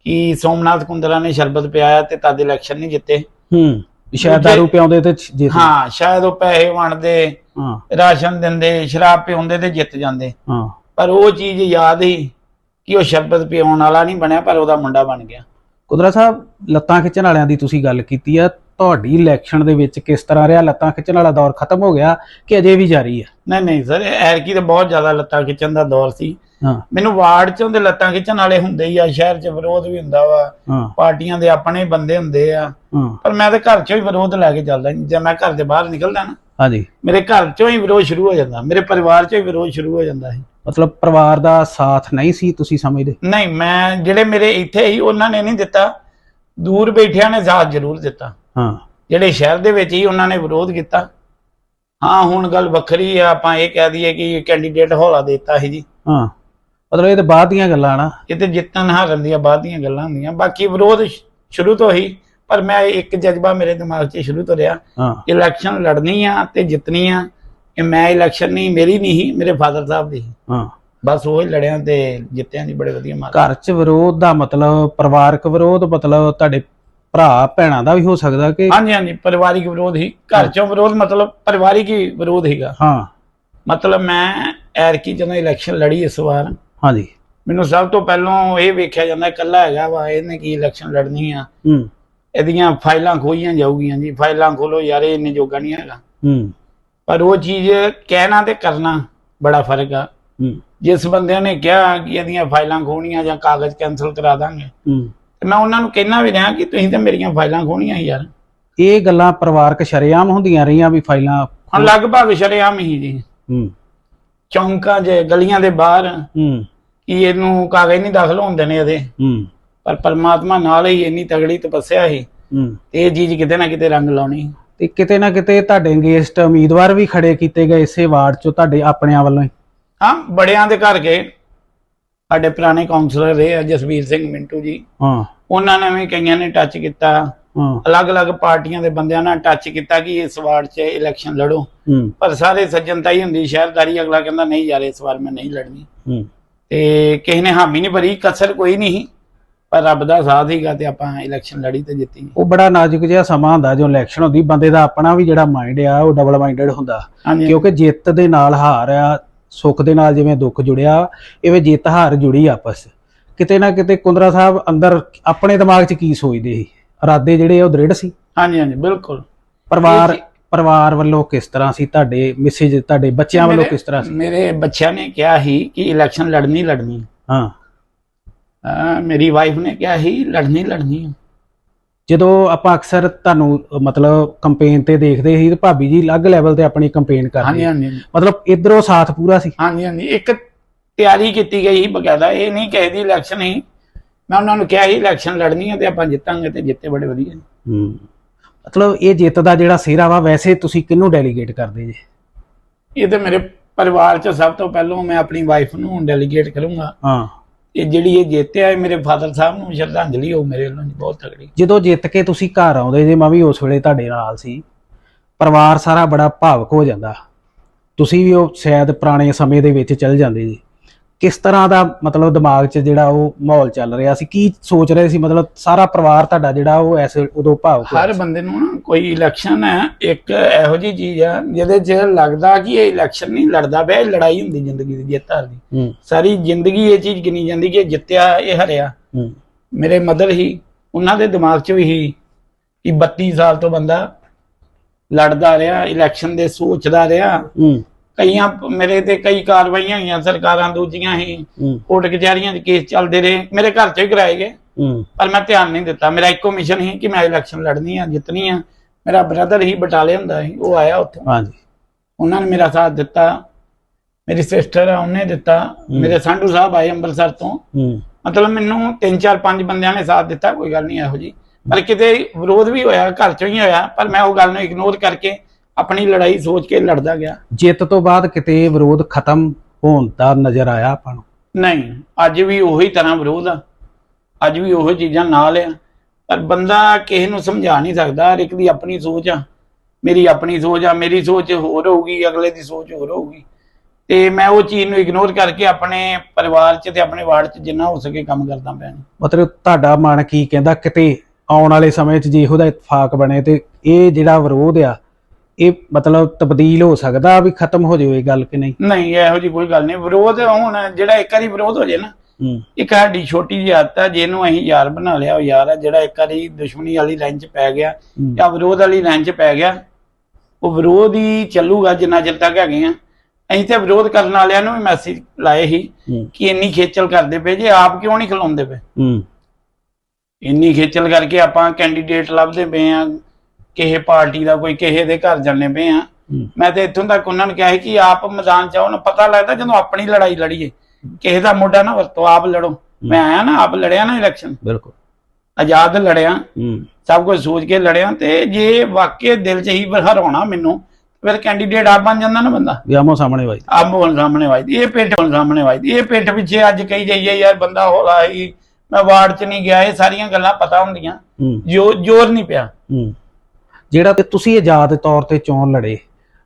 ਕਿ ਸੋਮਨਾਥ ਕੁੰਦਰਾ ਨੇ ਸ਼ਰਬਤ ਪਿਆਇਆ ਤੇ ਤਦ ਇਲੈਕਸ਼ਨ ਨਹੀਂ ਜਿੱਤੇ। ਹੂੰ। ਸ਼ਾਇਦ ਦਾਰੂ ਪਿਆਉਂਦੇ ਤੇ ਜਿੱਤ ਹਾਂ ਸ਼ਾਇਦ ਉਹ ਪੈਸੇ ਵੰਡਦੇ ਹਾਂ। ਰਾਸ਼ਨ ਦਿੰਦੇ ਸ਼ਰਾਬ ਪਿਉਂਦੇ ਤੇ ਜਿੱਤ ਜਾਂਦੇ। ਹਾਂ। ਪਰ ਉਹ ਚੀਜ਼ ਯਾਦ ਹੀ ਕਿ ਉਹ ਸ਼ਰਬਤ ਪਿਆਉਣ ਵਾਲਾ ਨਹੀਂ ਬਣਿਆ, ਪਰ ਉਹਦਾ ਮੁੰਡਾ ਬਣ ਗਿਆ। ਕੁਦਰਾ ਸਾਹਿਬ, ਲੱਤਾਂ ਖਿੱਚਣ ਵਾਲਿਆਂ ਦੀ ਤੁਸੀਂ ਗੱਲ ਕੀਤੀ ਆ ਤੁਹਾਡੀ ਇਲੈਕਸ਼ਨ ਦੇ ਵਿੱਚ ਕਿਸ ਤਰ੍ਹਾਂ ਰਿਹਾ? ਲੱਤਾਂ ਖਿੱਚਣ ਵਾਲਾ ਦੌਰ ਖਤਮ ਹੋ ਗਿਆ ਕਿ ਅਜੇ ਵੀ ਜਾਰੀ ਹੈ? ਨਹੀਂ ਨਹੀਂ ਸਰ ਐਰਕੀ ਤਾਂ ਬਹੁਤ ਜ਼ਿਆਦਾ ਲੱਤਾਂ ਖਿੱਚਣ ਦਾ ਦੌਰ ਸੀ। ਹਾਂ। ਮੈਨੂੰ ਵਾਰਡ ਚੋਂ ਦੇ ਲੱਤਾਂ ਖਿੱਚਣ ਵਾਲੇ ਹੁੰਦੇ ਹੀ ਆ ਸ਼ਹਿਰ 'ਚ ਵਿਰੋਧ ਵੀ ਹੁੰਦਾ ਵਾ। ਹਾਂ। ਪਾਰਟੀਆਂ ਦੇ ਆਪਣੇ ਬੰਦੇ ਹੁੰਦੇ ਆ। ਹਾਂ। ਪਰ ਮੈਂ ਤਾਂ ਘਰ 'ਚੋਂ ਹੀ ਵਿਰੋਧ ਲੈ ਕੇ ਚੱਲਦਾ ਜੇ ਮੈਂ ਘਰ ਦੇ ਬਾਹਰ ਨਿਕਲਦਾ ਨਾ ਹਾਂਜੀ। ਮੇਰੇ ਘਰ 'ਚੋਂ ਹੀ ਵਿਰੋਧ ਸ਼ੁਰੂ ਹੋ ਜਾਂਦਾ। ਮੇਰੇ ਪਰਿਵਾਰ 'ਚੋਂ ਹੀ ਵਿਰੋਧ ਸ਼ੁਰੂ ਹੋ ਜਾਂਦਾ ਸੀ। ਮਤਲਬ ਪਰਿਵਾਰ ਦਾ ਸਾਥ ਨਹੀਂ ਸੀ ਤੁਸੀਂ ਸਮਝਦੇ? ਨਹੀਂ ਮੈਂ ਜਿਹੜੇ ਮੇਰੇ ਇੱਥੇ ਹੀ ਉਹਨਾਂ ਨੇ ਨਹੀਂ ਦਿੱਤਾ। ਦੂਰ ਬੈਠਿਆਂ ਨੇ ਸਾਥ ਜ਼ਰੂਰ ਦਿੱਤਾ। ਹਾਂ। ਜਿਹੜੇ ਸ਼ਹਿਰ ਦੇ ਵਿੱਚ ਹੀ ਉਹਨਾਂ ਨੇ ਵਿਰੋਧ ਕੀਤਾ। ਹਾਂ ਹੁਣ ਗੱਲ ਵੱਖਰੀ ਆ ਆਪਾਂ ਇਹ ਕਹਿ ਦਈਏ ਕਿ ਕੈਂਡੀਡੇਟ ਹੌਲਾ ਦਿੱਤਾ ਸੀ ਜੀ। ਹਾਂ। ਮਤਲਬ ਇਹ ਤਾਂ ਬਾਅਦ ਦੀਆਂ ਗੱਲਾਂ ਨਾ। ਇਹ ਤੇ ਜਿੱਤਣ ਹਾਰਨ ਦੀਆਂ ਬਾਅਦ ਦੀਆਂ ਗੱਲਾਂ ਹੁੰਦੀਆਂ। ਬਾਕੀ ਵਿਰੋਧ ਸ਼ੁਰੂ ਤੋਂ ਹੀ ਪਰ ਮੈਂ ਇੱਕ ਜਜ਼ਬਾ ਮੇਰੇ ਦਿਮਾਗ 'ਚ ਸ਼ੁਰੂ ਤੋਂ ਰਿਹਾ ਇਲੈਕਸ਼ਨ ਲੜਨੀ ਆ ਤੇ ਜਿੱਤਣੀ ਆ ਇਹ ਮੈਂ ਇਲੈਕਸ਼ਨ ਨਹੀਂ ਮੇਰੀ ਨਹੀਂ ਸੀ, ਮੇਰੇ ਫਾਦਰ ਸਾਹਿਬ ਦੀ। ਹਾਂ। ਬਸ ਉਹ ਹੀ ਲੜਿਆ ਤੇ ਜਿੱਤਿਆਂ ਦੀ ਬੜੇ ਵਧੀਆ ਮਾਰ। ਘਰ 'ਚ ਵਿਰੋਧ ਦਾ ਮਤਲਬ ਪਰਿਵਾਰਕ ਵਿਰੋਧ ਮਤਲਬ ਤੁਹਾਡੇ ਭਰਾ ਭੈਣਾਂ ਦਾ ਵੀ ਹੋ ਸਕਦਾ ਕਿ ਹਾਂਜੀ ਹਾਂਜੀ ਪਰਿਵਾਰਿਕ ਵਿਰੋਧ ਹੀ। ਘਰ ਚੋਂ ਵਿਰੋਧ ਮਤਲਬ ਪਰਿਵਾਰਿਕ ਹੀ ਵਿਰੋਧ ਹੀਗਾ। ਹਾਂ। ਮਤਲਬ ਮੈਂ ਐਰਕੀ ਜਦੋਂ ਇਲੈਕਸ਼ਨ ਲੜੀ ਇਸ ਵਾਰ ਹਾਂਜੀ। ਮੈਨੂੰ ਸਭ ਤੋਂ ਪਹਿਲਾਂ ਇਹ ਵੇਖਿਆ ਜਾਂਦਾ ਇਕੱਲਾ ਹੈਗਾ ਵਾ ਇਹਨੇ ਕੀ ਇਲੈਕਸ਼ਨ ਲੜਨੀ ਆ। ਹੂੰ। ਇਹਦੀਆਂ ਫਾਈਲਾਂ ਖੋਈਆਂ ਜਾਊਗੀਆਂ ਜੀ। ਫਾਈਲਾਂ ਖੋਲੋ ਯਾਰ ਇਹ ਇੰਨੇ ਜੋਗਾ ਨਹੀਂ ਹੈਗਾ। ਹੂੰ। ਪਰ ਉਹ ਚੀਜ਼ ਕਹਿਣਾ ਤੇ ਕਰਨਾ ਬੜਾ ਫ਼ਰਕ ਆ। ਹੂੰ। ਜਿਸ ਬੰਦਿਆਂ ਨੇ ਕਿਹਾ ਕਿ ਇਹਦੀਆਂ ਫਾਈਲਾਂ ਖੋਣੀਆਂ ਜਾਂ ਕਾਗਜ਼ ਕੈਨਸਲ ਕਰਾ ਦਾਂਗੇ ਹੂੰ। ਤੇ ਮੈਂ ਉਹਨਾਂ ਨੂੰ ਕਹਿਣਾ ਵੀ ਰਿਹਾ ਕਿ ਤੁਸੀਂ ਤਾਂ ਮੇਰੀਆਂ ਫਾਈਲਾਂ ਖੋਣੀਆਂ ਸੀ ਯਾਰ। ਇਹ ਗੱਲਾਂ ਪਰਿਵਾਰਕ ਸ਼ਰੇਆਮ ਹੁੰਦੀਆਂ ਰਹੀਆਂ ਵੀ ਫਾਈਲਾਂ ਹਾਂ ਲਗਭਗ ਸ਼ਰੇਆਮ ਹੀ ਜੀ। ਹੂੰ। ਚੌਂਕਾਂ 'ਚ ਗਲੀਆਂ ਦੇ ਬਾਹਰ ਹੂੰ। ਕਿ ਇਹਨੂੰ ਕਾਗਜ਼ ਨਹੀਂ ਦਾਖਲ ਹੁੰਦੇ ਨੇ ਇਹਦੇ। ਹੂੰ। ਪਰ ਪਰਮਾਤਮਾ ਨਾਲ ਹੀ ਇੰਨੀ ਤਗੜੀ ਤਪੱਸਿਆ ਸੀ। ਹੂੰ। ਇਹ ਚੀਜ਼ ਕਿਤੇ ਨਾ ਕਿਤੇ ਰੰਗ ਲਾਉਣੀ। ਤੇ ਕਿਤੇ ਨਾ ਕਿਤੇ ਤੁਹਾਡੇ ਅਗੇਂਸਟ ਉਮੀਦਵਾਰ ਵੀ ਖੜੇ ਕੀਤੇ ਗਏ ਇਸੇ ਵਾਰਡ 'ਚੋਂ ਤੁਹਾਡੇ ਆਪਣਿਆਂ ਵੱਲੋਂ ਹੀ। ਹਾਂ ਬੜਿਆਂ ਦੇ ਘਰ ਗਏ। ਸਾਡੇ ਪੁਰਾਣੇ ਕਾਉਂਸਲਰ ਰਹੇ ਆ ਜਸਵੀਰ ਸਿੰਘ ਮਿੰਟੂ ਜੀ। ਹਾਂ। ਉਹਨਾਂ ਨੇ ਵੀ ਕਈਆਂ ਨੇ ਟੱਚ ਕੀਤਾ। ਹਾਂ। ਅਲੱਗ-ਅਲੱਗ ਪਾਰਟੀਆਂ ਦੇ ਬੰਦਿਆਂ ਨਾਲ ਟੱਚ ਕੀਤਾ ਕਿ ਇਸ ਵਾਰਡ 'ਚ ਇਲੈਕਸ਼ਨ ਲੜੋ। ਹੂੰ। ਪਰ ਸਾਰੇ ਸੱਜਣਤਾ ਹੀ ਹੁੰਦੀ ਸ਼ਹਿਰਦਾਰੀ ਅਗਲਾ ਕਹਿੰਦਾ ਨਹੀਂ ਯਾਰ ਇਸ ਵਾਰ ਮੈਂ ਨਹੀਂ ਲੜਨੀ। ਹੂੰ। ਤੇ ਕਿਸੇ ਨੇ ਹਾਮੀ ਨਹੀਂ ਭਰੀ ਕਸਰ ਕੋਈ ਨਹੀਂ ਪਰ ਰੱਬ ਦਾ ਸਾਥ ਹੀਗਾ ਤੇ ਆਪਾਂ ਇਲੈਕਸ਼ਨ ਲੜੀ ਤੇ ਜਿੱਤੀ। ਉਹ ਬੜਾ ਨਾਜ਼ੁਕ ਜਿਹਾ ਸਮਾਂ ਹੁੰਦਾ ਜੋ ਇਲੈਕਸ਼ਨ ਹੁੰਦੀ ਬੰਦੇ ਦਾ ਆਪਣਾ ਵੀ ਜਿਹੜਾ ਮਾਈਂਡ ਆ ਉਹ ਡਬਲ ਮਾਈਂਡਡ ਹੁੰਦਾ ਕਿਉਂਕਿ ਜਿੱਤ ਦੇ ਨਾਲ ਹਾਰ ਆ ਸੁੱਖ ਦੇ ਨਾਲ ਜਿਵੇਂ ਦੁੱਖ ਜੁੜਿਆ ਇਵੇਂ ਜਿੱਤ ਹਾਰ ਜੁੜੀ ਆਪਸ। ਕਿਤੇ ਨਾ ਕਿਤੇ ਕੁੰਦਰਾ ਸਾਹਿਬ ਅੰਦਰ ਆਪਣੇ ਦਿਮਾਗ 'ਚ ਕੀ ਸੋਚਦੇ ਸੀ? ਇਰਾਦੇ ਜਿਹੜੇ ਉਹ ਦ੍ਰਿੜ ਸੀ? ਹਾਂਜੀ ਹਾਂਜੀ ਬਿਲਕੁਲ। ਪਰਿਵਾਰ ਪਰਿਵਾਰ ਵੱਲੋਂ ਕਿਸ ਤਰ੍ਹਾਂ ਸੀ? ਤੁਹਾਡੇ ਮੈਸੇਜ ਤੁਹਾਡੇ ਬੱਚਿਆਂ ਵੱਲੋਂ ਕਿਸ ਤਰ੍ਹਾਂ ਸੀ? ਮੇਰੇ ਬੱਚਿਆਂ ਨੇ ਕਿਹਾ ਸੀ ਕਿ ਇਲੈਕਸ਼ਨ ਲੜਨੀ ਲੜਨੀ। ਹਾਂ। ਮੇਰੀ ਵਾਈਫ ਨੇ ਕਿਹਾ ਸੀ ਲੜਨੀ ਲੜਨੀ। ਜਦੋਂ ਆਪਾਂ ਅਕਸਰ ਤੁਹਾਨੂੰ ਮਤਲਬ ਕੰਪੇਨ ਤੇ ਦੇਖਦੇ ਸੀ ਤੇ ਭਾਬੀ ਜੀ ਅਲੱਗ ਲੈਵਲ ਤੇ ਆਪਣੀ ਕੰਪੇਨ ਕਰਦੇ ਹਾਂਜੀ ਹਾਂਜੀ। ਮਤਲਬ ਇਧਰੋਂ ਸਾਥ ਪੂਰਾ ਸੀ। ਹਾਂਜੀ ਹਾਂਜੀ। ਇੱਕ ਤਿਆਰੀ ਕੀਤੀ ਗਈ ਸੀ ਬਕਾਇਦਾ। ਇਹ ਨਹੀਂ ਕਿਸੇ ਦੀ ਇਲੈਕਸ਼ਨ ਹੀ ਮੈਂ ਉਹਨਾਂ ਨੂੰ ਕਿਹਾ ਸੀ ਇਲੈਕਸ਼ਨ ਲੜਨੀ ਹੈ ਤੇ ਆਪਾਂ ਜਿੱਤਾਂਗੇ ਤੇ ਜਿੱਤੇ ਬੜੇ ਵਧੀਆ ਹੂੰ। ਮਤਲਬ ਇਹ ਜਿੱਤ ਦਾ ਜਿਹੜਾ ਸਿਹਰਾ ਵਾ ਵੈਸੇ ਤੁਸੀਂ ਕਿਹਨੂੰ ਡੈਲੀਗੇਟ ਕਰਦੇ ਜੀ? ਇਹ ਤੇ ਮੇਰੇ ਪਰਿਵਾਰ ਚ ਸਭ ਤੋਂ ਪਹਿਲਾਂ ਮੈਂ ਆਪਣੀ ਵਾਈਫ ਨੂੰ ਡੈਲੀਗੇਟ ਕਰੂੰਗਾ। ਹਾਂ। ਇਹ ਜਿਹੜੀ ਇਹ ਜਿੱਤਿਆ ਇਹ ਮੇਰੇ ਫਾਦਰ ਸਾਹਿਬ ਨੂੰ ਸ਼ਰਧਾਂਜਲੀ ਹੋ ਮੇਰੇ ਵੱਲੋਂ ਜੀ ਬਹੁਤ ਤਗੜੀ ਜਦੋਂ ਜਿੱਤ ਕੇ ਤੁਸੀਂ ਘਰ ਆਉਂਦੇ ਜੇ, ਮੈਂ ਵੀ ਉਸ ਵੇਲੇ ਤੁਹਾਡੇ ਨਾਲ ਸੀ। ਪਰਿਵਾਰ ਸਾਰਾ ਬੜਾ ਭਾਵਕ ਹੋ ਜਾਂਦਾ। ਤੁਸੀਂ ਵੀ ਉਹ ਸ਼ਾਇਦ ਪੁਰਾਣੇ ਸਮੇਂ ਦੇ ਵਿੱਚ ਚੱਲ ਜਾਂਦੇ ਜੀ। ਕਿਸ ਤਰ੍ਹਾਂ ਦਾ ਮਤਲਬ ਦਿਮਾਗ 'ਚ ਜਿਹੜਾ ਉਹ ਮਾਹੌਲ ਚੱਲ ਰਿਹਾ ਸੀ? ਕੀ ਸੋਚ ਰਹੇ ਸੀ? ਮਤਲਬ ਸਾਰਾ ਪਰਿਵਾਰ ਤੁਹਾਡਾ ਜਿਹੜਾ ਉਹ ਐਸੇ ਉਦੋਂ ਭਾਵਕ ਹਰ ਬੰਦੇ ਨੂੰ ਨਾ ਕੋਈ ਇਲੈਕਸ਼ਨ ਹੈ ਇੱਕ ਇਹੋ ਜਿਹੀ ਚੀਜ਼ ਆ ਜਿਹਦੇ 'ਚ ਲੱਗਦਾ ਕਿ ਇਹ ਇਲੈਕਸ਼ਨ ਨਹੀਂ ਲੜਦਾ ਪਿਆ ਇਹ ਲੜਾਈ ਹੁੰਦੀ ਜ਼ਿੰਦਗੀ ਦੀ ਜਿੱਤ ਹਾਰ ਦੀ। ਸਾਰੀ ਜ਼ਿੰਦਗੀ ਇਹ ਚੀਜ਼ ਗਿਣੀ ਜਾਂਦੀ ਕਿ ਜਿੱਤਿਆ ਇਹ ਹਰਿਆ। ਮੇਰੇ ਮਦਰ ਹੀ ਉਹਨਾਂ ਦੇ ਦਿਮਾਗ 'ਚ ਵੀ ਹੀ ਕਿ 32 ਸਾਲ ਤੋਂ ਬੰਦਾ ਲੜਦਾ ਰਿਹਾ ਇਲੈਕਸ਼ਨ ਦੇ ਸੋਚਦਾ ਰਿਹਾ। ਕਈਆਂ ਮੇਰੇ ਤੇ ਕਈ ਕਾਰਵਾਈਆਂ ਹੋਈਆਂ ਸਰਕਾਰਾਂ ਦੂਜੀਆਂ ਹੀ ਹੂੰ। ਕੋਰਟ ਕਚਹਿਰੀਆਂ 'ਚ ਕੇਸ ਚੱਲਦੇ ਰਹੇ। ਮੇਰੇ ਘਰ 'ਚ ਹੀ ਕਰਾਏ ਗਏ। ਹੂੰ। ਪਰ ਮੈਂ ਧਿਆਨ ਨਹੀਂ ਦਿੱਤਾ। ਮੇਰਾ ਇੱਕੋ ਮਿਸ਼ਨ ਸੀ ਕਿ ਮੈਂ ਇਲੈਕਸ਼ਨ ਲੜਨੀ ਆ ਜਿੱਤਣੀ ਆ। ਮੇਰਾ ਬ੍ਰਦਰ ਹੀ ਬਟਾਲੇ ਹੁੰਦਾ ਸੀ ਉਹ ਆਇਆ ਉੱਥੋਂ। ਹਾਂਜੀ। ਉਹਨਾਂ ਨੇ ਮੇਰਾ ਸਾਥ ਦਿੱਤਾ। ਮੇਰੀ ਸਿਸਟਰ ਆ ਉਹਨੇ ਦਿੱਤਾ। ਮੇਰੇ ਸੰਧੂ ਸਾਹਿਬ ਆਏ ਅੰਮ੍ਰਿਤਸਰ ਤੋਂ। ਹੂੰ। ਮਤਲਬ ਮੈਨੂੰ ਤਿੰਨ ਚਾਰ ਪੰਜ ਬੰਦਿਆਂ ਨੇ ਸਾਥ ਦਿੱਤਾ ਕੋਈ ਗੱਲ ਨਹੀਂ ਇਹੋ ਜੀ ਪਰ ਕਿਤੇ ਵਿਰੋਧ ਵੀ ਹੋਇਆ ਘਰ ਚੋਂ ਹੀ ਹੋਇਆ ਪਰ ਮੈਂ ਉਹ ਗੱਲ ਨੂੰ ਇਗਨੋਰ ਕਰਕੇ ਆਪਣੀ ਲੜਾਈ ਸੋਚ ਕੇ ਲੜਦਾ ਗਿਆ। ਜਿੱਤ ਤੋਂ ਬਾਅਦ ਕਿਤੇ ਵਿਰੋਧ ਖਤਮ ਹੋਣ ਦਾ ਨਜ਼ਰ ਆਇਆ ਆਪਾਂ ਨੂੰ? ਨਹੀਂ ਅੱਜ ਵੀ ਉਹੀ ਤਰ੍ਹਾਂ ਵਿਰੋਧ ਆ। ਅੱਜ ਵੀ ਉਹੀ ਚੀਜ਼ਾਂ ਨਾਲ ਆ। ਪਰ ਬੰਦਾ ਕਿਸੇ ਨੂੰ ਸਮਝਾ ਨਹੀਂ ਸਕਦਾ ਹਰ ਇੱਕ ਦੀ ਆਪਣੀ ਸੋਚ ਆ। ਮੇਰੀ ਆਪਣੀ ਸੋਚ ਆ ਮੇਰੀ ਸੋਚ ਹੋਰ ਹੋਊਗੀ ਅਗਲੇ ਦੀ ਸੋਚ ਹੋਰ ਹੋਊਗੀ। ਤੇ ਮੈਂ ਉਹ ਚੀਜ਼ ਨੂੰ ਇਗਨੋਰ ਕਰਕੇ ਆਪਣੇ ਪਰਿਵਾਰ 'ਚ ਤੇ ਆਪਣੇ ਵਾਰਡ 'ਚ ਜਿੰਨਾ ਹੋ ਸਕੇ ਕੰਮ ਕਰਦਾ ਪਿਆ। ਮਤਲਬ ਤੁਹਾਡਾ ਮਨ ਕੀ ਕਹਿੰਦਾ ਕਿਤੇ ਆਉਣ ਵਾਲੇ ਸਮੇਂ 'ਚ ਜੇ ਇਹੋ ਦਾ ਇਤਫਾਕ ਬਣੇ ਤੇ ਇਹ ਜਿਹੜਾ ਵਿਰੋਧ ਆ ਇਹ ਮਤਲਬ ਤਬਦੀਲ ਹੋ ਸਕਦਾ ਵੀ ਖਤਮ ਹੋ ਜਾਵੇ ਇਹ ਗੱਲ ਕਿ ਨਹੀਂ? ਨਹੀਂ ਇਹੋ ਜੀ ਕੋਈ ਗੱਲ ਨਹੀਂ। ਵਿਰੋਧ ਹੁਣ ਜਿਹੜਾ ਇੱਕ ਵਾਰੀ ਵਿਰੋਧ ਹੋ ਜੇ ਨਾ ਇੱਕ ਸਾਡੀ ਛੋਟੀ ਜਿਹੀ ਆਦਤ ਆ ਜਿਹਨੂੰ ਅਸੀਂ ਯਾਰ ਬਣਾ ਲਿਆ ਉਹ ਯਾਰ ਆ ਜਿਹੜਾ ਇੱਕ ਵਾਰੀ ਦੁਸ਼ਮਣੀ ਵਾਲੀ ਲਾਈਨ 'ਚ ਪੈ ਗਿਆ। ਜਾਂ ਵਿਰੋਧ ਵਾਲੀ ਲਾਈਨ 'ਚ ਪੈ ਗਿਆ ਉਹ ਵਿਰੋਧ ਹੀ ਚੱਲੂਗਾ ਜਿੰਨਾ ਚਿਰ ਤੱਕ ਹੈਗੇ ਆ। ਅਸੀਂ ਤੇ ਵਿਰੋਧ ਕਰਨ ਵਾਲਿਆਂ ਨੂੰ ਵੀ ਮੈਸੇਜ ਲਾਏ ਸੀ ਕਿ ਇੰਨੀ ਖੇਚਲ ਕਰਦੇ ਪਏ ਜੇ ਆਪ ਕਿਉਂ ਨਹੀਂ ਖਿਲਾਉਂਦੇ ਪਏ? ਹੂੰ। ਇੰਨੀ ਖੇਚਲ ਕਰਕੇ ਆਪਾਂ ਕੈਂਡੀਡੇਟ ਲੱਭਦੇ ਪਏ ਆ ਕਿਸੇ ਪਾਰਟੀ ਦਾ ਕੋਈ ਕਿਸੇ ਦੇ ਘਰ ਜਾਂਦੇ ਪਏ ਆ। ਮੈਂ ਤੇ ਇੱਥੋਂ ਤੱਕ ਉਹਨਾਂ ਨੂੰ ਕਿਹਾ ਸੀ ਕਿ ਆਪ ਮੈਦਾਨ ਚ ਆਓ ਨਾ ਪਤਾ ਲੱਗਦਾ ਜਦੋਂ ਆਪਣੀ ਲੜਾਈ ਲੜੀਏ। ਕਿਸੇ ਦਾ ਮੋਢਾ ਨਾ ਵਰਤੋ ਆਪ ਲੜੋ। ਮੈਂ ਆਇਆ ਨਾ ਆਪ ਲੜਿਆ ਨਾ ਇਲੈਕਸ਼ਨ ਬਿਲਕੁਲ। ਆਜ਼ਾਦ ਲੜਿਆ। ਸਭ ਕੁਝ ਸੋਚ ਕੇ ਲੜਿਆ ਤੇ ਜੇ ਵਾਕਈ ਦਿਲ ਚ ਹੀ ਹਰਾਉਣਾ ਮੈਨੂੰ ਫਿਰ ਕੈਂਡੀਡੇਟ ਆਪ ਬਣ ਜਾਂਦਾ ਨਾ ਬੰਦਾ। ਵੀ ਆਮੋ ਸਾਹਮਣੇ ਵਾਈ ਬੋਲ ਸਾਹਮਣੇ ਵਾਜਦੀ ਇਹ ਪਿੱਠ ਬੋਲ ਸਾਹਮਣੇ ਵਾਜਦੀ। ਇਹ ਪਿੱਠ ਪਿੱਛੇ ਅੱਜ ਕਹੀ ਜਾਈਏ ਯਾਰ ਬੰਦਾ ਹੌਲਾ ਹੀ ਮੈਂ ਵਾਰਡ ਚ ਨਹੀਂ ਗਿਆ। ਇਹ ਸਾਰੀਆਂ ਗੱਲਾਂ ਪਤਾ ਹੁੰਦੀਆਂ। ਜੋ ਜ਼ੋਰ ਨਹੀਂ ਪਿਆ। ਜਿਹੜਾ ਤੇ ਤੁਸੀਂ ਆਜ਼ਾਦ ਤੌਰ ਤੇ ਚੋਣ ਲੜੇ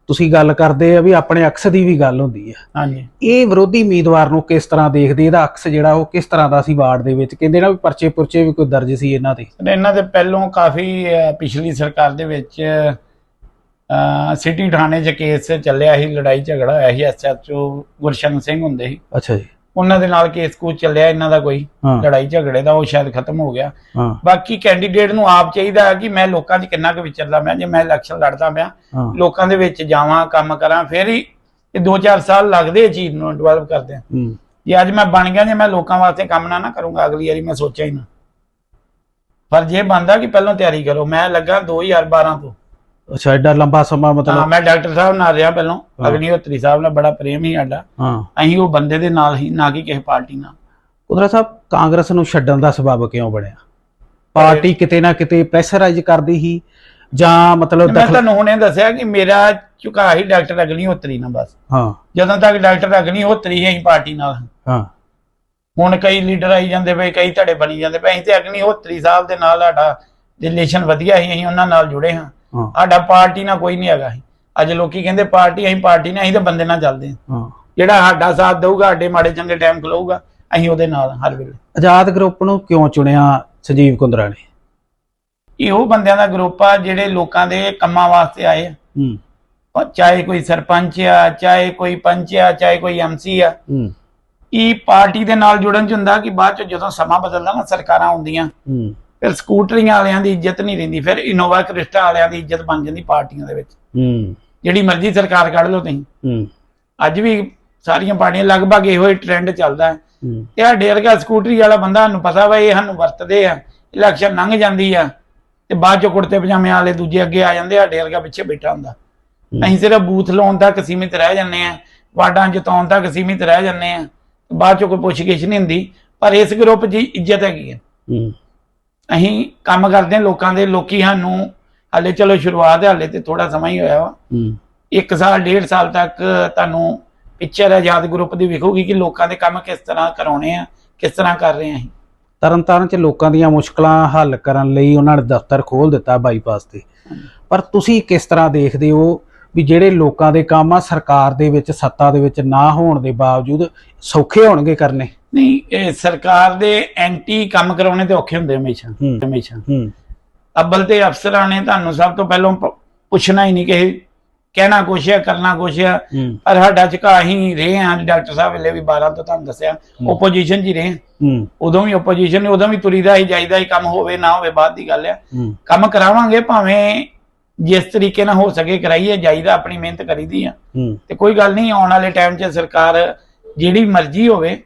ਤੁਸੀਂ ਗੱਲ ਕਰਦੇ ਆ ਵੀ ਆਪਣੇ ਅਕਸ ਦੀ ਵੀ ਗੱਲ ਹੁੰਦੀ ਆ। ਹਾਂਜੀ। ਇਹ ਵਿਰੋਧੀ ਉਮੀਦਵਾਰ ਨੂੰ ਕਿਸ ਤਰ੍ਹਾਂ ਦੇਖਦੇ ਇਹਦਾ ਅਕਸ ਜਿਹੜਾ ਉਹ ਕਿਸ ਤਰ੍ਹਾਂ ਦਾ ਸੀ ਵਾਰਡ ਦੇ ਵਿੱਚ? ਕਹਿੰਦੇ ਨਾ ਵੀ ਪਰਚੇ ਪੁਰਚੇ ਵੀ ਕੋਈ ਦਰਜ ਸੀ ਇਹਨਾਂ ਤੇ ਤੇ ਇਹਨਾਂ ਦੇ ਪਹਿਲੋਂ ਕਾਫੀ ਅਹ, ਪਿਛਲੀ ਸਰਕਾਰ ਦੇ ਵਿੱਚ ਅਹ, ਸਿਟੀ ਥਾਣੇ 'ਚ ਕੇਸ ਚੱਲਿਆ ਸੀ ਲੜਾਈ ਝਗੜਾ ਹੋਇਆ ਸੀ ਐਸਐਚਓ ਗੁਰਸ਼ਨ ਸਿੰਘ ਹੁੰਦੇ ਸੀ। ਅੱਛਾ ਜੀ। ਉਹਨਾਂ ਦੇ ਨਾਲ ਕੇਸ ਕੂਸ ਚੱਲਿਆ ਇਹਨਾਂ ਦਾ ਕੋਈ ਹਾਂ। ਲੜਾਈ ਝਗੜੇ ਦਾ ਉਹ ਸ਼ਾਇਦ ਖਤਮ ਹੋ ਗਿਆ। ਹਾਂ। ਬਾਕੀ ਕੈਂਡੀਡੇਟ ਨੂੰ ਆਪ ਚਾਹੀਦਾ ਹੈ ਕਿ ਮੈਂ ਲੋਕਾਂ 'ਚ ਕਿੰਨਾ ਕੁ ਵਿਚਰਦਾ ਮੈਂ ਜੇ ਮੈਂ ਇਲੈਕਸ਼ਨ ਲੜਦਾ ਪਿਆ ਹਾਂ। ਲੋਕਾਂ ਦੇ ਵਿੱਚ ਜਾਵਾਂ ਕੰਮ ਕਰਾਂ ਫਿਰ ਹੀ ਇਹ 2-4 ਸਾਲ ਲੱਗਦੇ ਇਹ ਚੀਜ਼ ਨੂੰ ਡਿਵੈਲਪ ਕਰਦੇ ਆ। ਹੂੰ। ਜੇ ਅੱਜ ਮੈਂ ਬਣ ਗਿਆ ਜੇ ਮੈਂ ਲੋਕਾਂ ਵਾਸਤੇ ਕੰਮ ਨਾ ਨਾ ਕਰੂੰਗਾ ਅਗਲੀ ਵਾਰੀ ਮੈਂ ਸੋਚਿਆ ਹੀ ਨਾ। ਪਰ ਜੇ ਬੰਦਾ ਕਿ ਪਹਿਲਾਂ ਤਿਆਰੀ ਕਰੋ ਮੈਂ ਲੱਗਾ 2012 ਤੋਂ। ਅੱਛਾ ਐਡਾ ਲੰਬਾ ਸਮਾਂ ਹਾਂ ਮਤਲਬ ਮੈਂ ਡਾਕਟਰ ਸਾਹਿਬ ਨਾਲ ਰਿਹਾ ਪਹਿਲਾਂ। ਹਾਂ। ਅਗਨੀਹੋਤਰੀ ਸਾਹਿਬ ਨਾਲ ਬੜਾ ਪ੍ਰੇਮ ਹੀ ਸਾਡਾ। ਹਾਂ। ਅਸੀਂ ਉਹ ਬੰਦੇ ਦੇ ਨਾਲ ਹੀ ਨਾ ਕਿ ਕਿਸੇ ਪਾਰਟੀ ਨਾਲ। ਕੁਦਰਾ ਸਾਹਿਬ ਕਾਂਗਰਸ ਨੂੰ ਛੱਡਣ ਦਾ ਸਬਬ ਕਿਉਂ ਬਣਿਆ? ਪਾਰਟੀ ਕਿਤੇ ਨਾ ਕਿਤੇ ਪ੍ਰੈਸ਼ਰਾਈਜ਼ ਕਰਦੀ ਸੀ ਜਾਂ ਮਤਲਬ ਮੈਂ ਦਖਲ ਤੁਹਾਨੂੰ ਹੁਣੇ ਦੱਸਿਆ ਕਿ ਮੇਰਾ ਝੁਕਾ ਹੀ ਡਾਕਟਰ ਅਗਨੀਹੋਤਰੀ ਨਾਲ ਬਸ। ਹਾਂ। ਜਦੋਂ ਤੱਕ ਡਾਕਟਰ ਅਗਨੀਹੋਤਰੀ ਹੈ ਅਸੀਂ ਪਾਰਟੀ ਨਾਲ ਹਾਂ। ਹੁਣ ਕਈ ਲੀਡਰ ਆਈ ਜਾਂਦੇ ਪਏ ਕਈ ਧੜੇ ਬਣੀ ਜਾਂਦੇ ਪਏ। ਅਸੀਂ ਤੇ ਅਗਨੀਹੋਤਰੀ ਸਾਹਿਬ ਦੇ ਨਾਲ ਸਾਡਾ ਰਿਲੇਸ਼ਨ ਵਧੀਆ ਸੀ ਅਸੀਂ ਉਹਨਾਂ ਨਾਲ ਜੁੜੇ ਹਾਂ। ਹਾਂ। ਸਾਡਾ ਪਾਰਟੀ ਨਾਲ ਕੋਈ ਨਹੀਂ ਹੈਗਾ ਅੱਜ ਲੋਕੀ ਕਹਿੰਦੇ ਪਾਰਟੀ ਅਸੀਂ ਪਾਰਟੀ ਨਹੀਂ ਅਸੀਂ ਤਾਂ ਬੰਦੇ ਨਾਲ ਚੱਲਦੇ ਹਾਂ। ਜਿਹੜਾ ਸਾਡਾ ਸਾਥ ਦਊਗਾ ਸਾਡੇ ਮਾੜੇ ਚੰਗੇ ਟਾਈਮ ਖਲੋਊਗਾ ਅਸੀਂ ਉਹਦੇ ਨਾਲ ਹਰ ਵੇਲੇ। ਆਜ਼ਾਦ ਗਰੁੱਪ ਨੂੰ ਕਿਉਂ ਚੁਣਿਆ ਸੰਜੀਵ ਕੁੰਦਰਾ ਨੇ? ਇਹੋ ਬੰਦਿਆਂ ਦਾ ਗਰੁੱਪ ਆ ਜਿਹੜੇ ਲੋਕਾਂ ਦੇ ਕੰਮਾਂ ਵਾਸਤੇ ਆਏ ਆ। ਹੂੰ। ਉਹ ਚਾਹੇ ਕੋਈ ਸਰਪੰਚ ਆ ਚਾਹੇ ਕੋਈ ਪੰਚ ਆ ਚਾਹੇ ਕੋਈ ਐਮਸੀ ਆ। ਹੂੰ। ਇਹ ਪਾਰਟੀ ਦੇ ਨਾਲ ਜੁੜਨ ਚ ਹੁੰਦਾ ਕਿ ਬਾਅਦ ਚ ਜਦੋਂ ਸਮਾਂ ਬਦਲਦਾ ਨਾ ਸਰਕਾਰਾਂ ਆਉਂਦੀਆਂ। ਹੂੰ। ਫਿਰ ਸਕੂਟਰੀਆਂ ਵਾਲਿਆਂ ਦੀ ਇੱਜ਼ਤ ਨਹੀਂ ਰਹਿੰਦੀ ਫਿਰ ਇਨੋਵਾ ਕ੍ਰਿਸਟਾ ਵਾਲਿਆਂ ਦੀ ਇੱਜ਼ਤ ਬਣ ਜਾਂਦੀ ਪਾਰਟੀਆਂ ਦੇ ਵਿੱਚ। ਹੂੰ। ਜਿਹੜੀ ਮਰਜ਼ੀ ਸਰਕਾਰ ਕੱਢ ਲਓ ਤੁਸੀਂ। ਹੂੰ। ਅੱਜ ਵੀ ਸਾਰੀਆਂ ਪਾਰਟੀਆਂ ਲਗਭਗ ਇਹੋ ਹੀ ਟ੍ਰੈਂਡ ਚੱਲਦਾ ਹੈ। ਹੂੰ। ਇਹ ਸਾਡੇ ਵਰਗਾ ਸਕੂਟਰੀ ਵਾਲਾ ਬੰਦਾ ਨੂੰ ਪਤਾ ਵਾ ਇਹ ਸਾਨੂੰ ਵਰਤਦੇ ਆ। ਇਲੈਕਸ਼ਨ ਲੰਘ ਜਾਂਦੀ ਆ। ਤੇ ਬਾਅਦ ਚ ਕੁੜਤੇ ਪਜਾਮੇ ਵਾਲੇ ਦੂਜੇ ਅੱਗੇ ਆ ਜਾਂਦੇ ਆ, ਸਾਡੇ ਵਰਗਾ ਪਿੱਛੇ ਬੈਠਾ ਹੁੰਦਾ। ਅਸੀਂ ਸਿਰਫ ਬੂਥ ਲਾਉਣ ਤੱਕ ਸੀਮਿਤ ਰਹਿ ਜੰਨੇ ਆ। ਵਾਰਡਾਂ ਜਿਤਾਉਣ ਤੱਕ ਸੀਮਿਤ ਰਹਿ ਜੰਨੇ ਆ। ਬਾਅਦ ਚ ਕੋਈ ਪੁੱਛਗਿੱਛ ਨਹੀਂ ਹੁੰਦੀ। ਪਰ ਇਸ ਗਰੁੱਪ 'ਚ ਇੱਜ਼ਤ ਹੈਗੀ ਆ। ਹੂੰ। ਅਸੀਂ ਕੰਮ ਕਰਦੇ ਹਾਂ ਲੋਕਾਂ ਦੇ ਲੋਕੀ ਸਾਨੂੰ ਹਾਲੇ ਚਲੋ ਸ਼ੁਰੂਆਤ ਹੈ ਹਾਲੇ ਤੇ ਥੋੜਾ ਸਮਾਂ ਹੀ ਹੋਇਆ ਵਾ। ਹੂੰ। ਇੱਕ ਸਾਲ ਡੇਢ ਸਾਲ ਤੱਕ ਤੁਹਾਨੂੰ ਪਿਕਚਰ ਆਜ਼ਾਦ ਗਰੁੱਪ ਦੀ ਵਿਖੂਗੀ ਕਿ ਲੋਕਾਂ ਦੇ ਕੰਮ ਕਿਸ ਤਰ੍ਹਾਂ ਕਰਾਉਣੇ ਆ ਕਿਸ ਤਰ੍ਹਾਂ ਕਰ ਰਹੇ ਆ ਅਸੀਂ। ਤਰਨਤਾਰਨ ਚ ਲੋਕਾਂ ਦੀਆਂ ਮੁਸ਼ਕਲਾਂ ਹੱਲ ਕਰਨ ਲਈ ਉਹਨਾਂ ਨੇ ਦਫ਼ਤਰ ਖੋਲ ਦਿੱਤਾ ਬਾਈਪਾਸ ਤੇ। ਪਰ ਤੁਸੀਂ ਕਿਸ ਤਰ੍ਹਾਂ ਦੇਖਦੇ ਹੋ ਵੀ ਜਿਹੜੇ ਲੋਕਾਂ ਦੇ ਕੰਮ ਆ ਸਰਕਾਰ ਦੇ ਵਿੱਚ ਸੱਤਾ ਦੇ ਵਿੱਚ ਨਾ ਹੋਣ ਦੇ ਬਾਵਜੂਦ ਸੌਖੇ ਹੋਣਗੇ ਕਰਨੇ? ਨਹੀਂ ਇਹ ਸਰਕਾਰ ਦੇ ਐਂਟੀ ਕੰਮ ਕਰਾਉਣੇ ਤੇ ਔਖੇ ਹੁੰਦੇ ਹਮੇਸ਼ਾ ਹਮੇਸ਼ਾ। ਅੱਬਲ ਤੇ ਅਫਸਰਾਂ ਨੇ ਤੁਹਾਨੂੰ ਸਭ ਤੋਂ ਪਹਿਲਾਂ ਪੁੱਛਣਾ ਹੀ ਨਹੀਂ ਕਿ ਕਹਿਣਾ ਕੁਛ ਹੈ ਕਰਨਾ ਕੁਛ ਹੈ। ਪਰ ਸਾਡਾ ਝੁਕਾ ਹੀ ਰਹੇ ਹਾਂ ਡਾਕਟਰ ਸਾਹਿਬ ਵੇਲੇ ਵੀ 12 ਤੋਂ ਤੁਹਾਨੂੰ ਦੱਸਿਆ ਓਪੋਜੀਸ਼ਨ 'ਚ ਹੀ ਰਹੇ ਉਦੋਂ ਵੀ ਓਪੋਜੀਸ਼ਨ ਉਦੋਂ ਵੀ ਤੁਰੀਦਾ ਹੀ ਜਾਈਦਾ ਹੀ ਕੰਮ ਹੋਵੇ ਨਾ ਹੋਵੇ ਬਾਅਦ ਦੀ ਗੱਲ ਆ। ਹੂੰ। ਕੰਮ ਕਰਾਵਾਂਗੇ ਭਾਵੇਂ ਜਿਸ ਤਰੀਕੇ ਨਾਲ ਹੋ ਸਕੇ ਕਰਾਈਏ ਜਾਈਦਾ ਆਪਣੀ ਮਿਹਨਤ ਕਰੀਦੀ ਆ। ਤੇ ਕੋਈ ਗੱਲ ਨਹੀਂ ਆਉਣ ਵਾਲੇ ਟਾਈਮ 'ਚ ਸਰਕਾਰ ਜਿਹੜੀ ਮਰਜ਼ੀ ਹੋਵੇ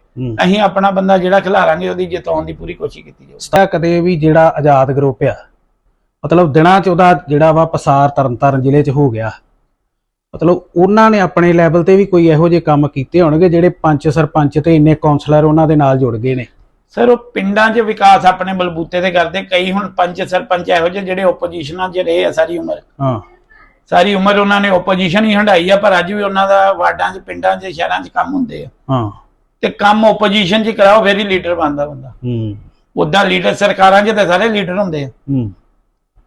ਅਸੀਂ ਆਪਣਾ ਬੰਦਾ ਜਿਹੜਾ ਖਿਲਾਰਾਂਗੇ ਉਹਦੀ ਜਿਤਾਉਣ ਦੀ ਪੂਰੀ ਕੋਸ਼ਿਸ਼ ਕੀਤੀ ਜਾਊ। ਸਤਾ ਕਦੇ ਵੀ ਜਿਹੜਾ ਆਜ਼ਾਦ ਗਰੁੱਪ ਆ ਮਤਲਬ ਦਿਨਾਂ ਚ ਉਹਦਾ ਜਿਹੜਾ ਵਾ ਪਸਾਰ ਤਰਨਤਾਰਨ ਜ਼ਿਲ੍ਹੇ ਚ ਹੋ ਗਿਆ ਮਤਲਬ ਉਹਨਾਂ ਨੇ ਆਪਣੇ ਲੈਵਲ ਤੇ ਵੀ ਕੋਈ ਇਹੋ ਜਿਹੇ ਕੰਮ ਕੀਤੇ ਹੋਣਗੇ ਜਿਹੜੇ ਪੰਚ ਸਰਪੰਚ ਤੇ ਇੰਨੇ ਕਾਉਂਸਲਰ ਉਹਨਾਂ ਦੇ ਨਾਲ ਜੁੜ ਗਏ ਨੇ? ਸਰ ਉਹ ਪਿੰਡਾਂ 'ਚ ਵਿਕਾਸ ਆਪਣੇ ਬਲਬੂਤੇ ਤੇ ਕਰਦੇ ਕਈ ਹੁਣ ਪੰਚ ਸਰਪੰਚ ਇਹੋ ਜਿਹੇ ਜਿਹੜੇ ਓਪੋਜੀਸ਼ਨਾਂ 'ਚ ਰਹੇ ਆ ਸਾਰੀ ਉਮਰ। ਹਾਂ। ਸਾਰੀ ਉਮਰ ਉਹਨਾਂ ਨੇ ਓਪੋਜੀਸ਼ਨ ਹੀ ਹੰਡਾਈ ਆ ਪਰ ਅੱਜ ਵੀ ਉਹਨਾਂ ਦਾ ਵਾਰਡਾਂ 'ਚ ਪਿੰਡਾਂ 'ਚ ਸ਼ਹਿਰਾਂ 'ਚ ਕੰਮ ਹੁੰਦੇ ਆ। ਹਾਂ। ਤੇ ਕੰਮ ਓਪੋਜੀਸ਼ਨ 'ਚ ਕਰਾਓ ਫਿਰ ਹੀ ਲੀਡਰ ਬਣਦਾ ਬੰਦਾ। ਹੂੰ। ਉਦਾਂ ਲੀਡਰ ਸਰਕਾਰਾਂ 'ਚ ਤਾਂ ਸਾਰੇ ਲੀਡਰ ਹੁੰਦੇ ਆ। ਹੂੰ।